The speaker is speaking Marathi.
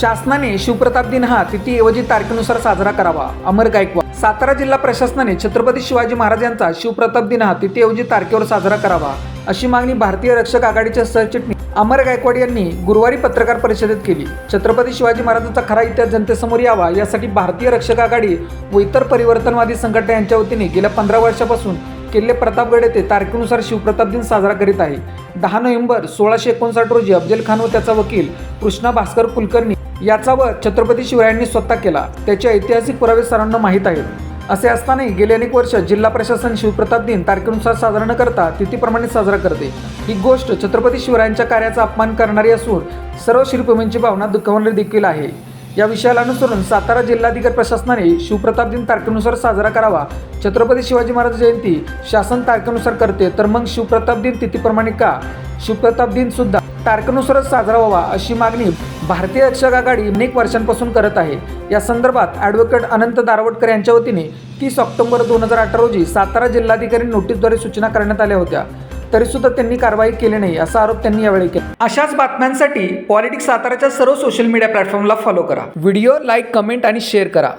शासनाने शिवप्रताप दिन हा तिथीऐवजी तारखेनुसार साजरा करावा. अमर गायकवाड. सातारा जिल्हा प्रशासनाने छत्रपती शिवाजी महाराज यांचा शिवप्रताप दिन हा तिथीऐवजी तारखेवर साजरा करावा अशी मागणी भारतीय रक्षक आघाडीचे सरचिटणीस अमर गायकवाड यांनी गुरुवारी पत्रकार परिषदेत केली. छत्रपती शिवाजी महाराजांचा खरा इतिहास जनतेसमोर यावा यासाठी भारतीय रक्षक आघाडी व इतर परिवर्तनवादी संघटना यांच्या वतीने गेल्या पंधरा वर्षापासून किल्ले प्रतापगड येथे तारखेनुसार शिवप्रताप दिन साजरा करीत आहे. दहा नोव्हेंबर सोळाशे एकोणसाठ रोजी अफजल खान व त्याचा वकील कृष्णा भास्कर कुलकर्णी याचा व छत्रपती शिवरायांनी स्वतः केला. त्याचे ऐतिहासिक पुरावे सरांना माहीत आहेत. असे असतानाही गेली अनेक वर्ष जिल्हा प्रशासन शिवप्रताप दिन तारखेनुसार साजरा न करता तिथीप्रमाणे साजरा करते. ही गोष्ट छत्रपती शिवरायांच्या कार्याचा अपमान करणारी असून सर्व शिवप्रेमींची भावना दुखावणारी देखील आहे. या विषयाला अनुसरून सातारा जिल्हाधिकारी प्रशासनाने शिवप्रताप दिन तारखेनुसार साजरा करावा. छत्रपती शिवाजी महाराज जयंती शासन तारखेनुसार करते तर मग शिवप्रताप दिन तिथीप्रमाणे का? शिवप्रताप दिन सुद्धा तारखेनुसारच साजरा व्हावा अशी मागणी भारतीय रक्षक आघाडी अनेक वर्षांपासून करत आहे. या संदर्भात ॲडव्होकेट अनंत दारवटकर यांच्या वतीने तीस ऑक्टोबर दोन हजार अठरा रोजी सातारा जिल्हाधिकारी नोटीसद्वारे सूचना करण्यात आल्या होत्या. तरीसुद्धा त्यांनी कारवाई केली नाही असा आरोप त्यांनी यावेळी केला. अशाच बातम्यांसाठी पॉलिटिक्स साताराच्या सर्व सोशल मीडिया प्लॅटफॉर्मला फॉलो करा. व्हिडिओ लाईक कमेंट आणि शेअर करा.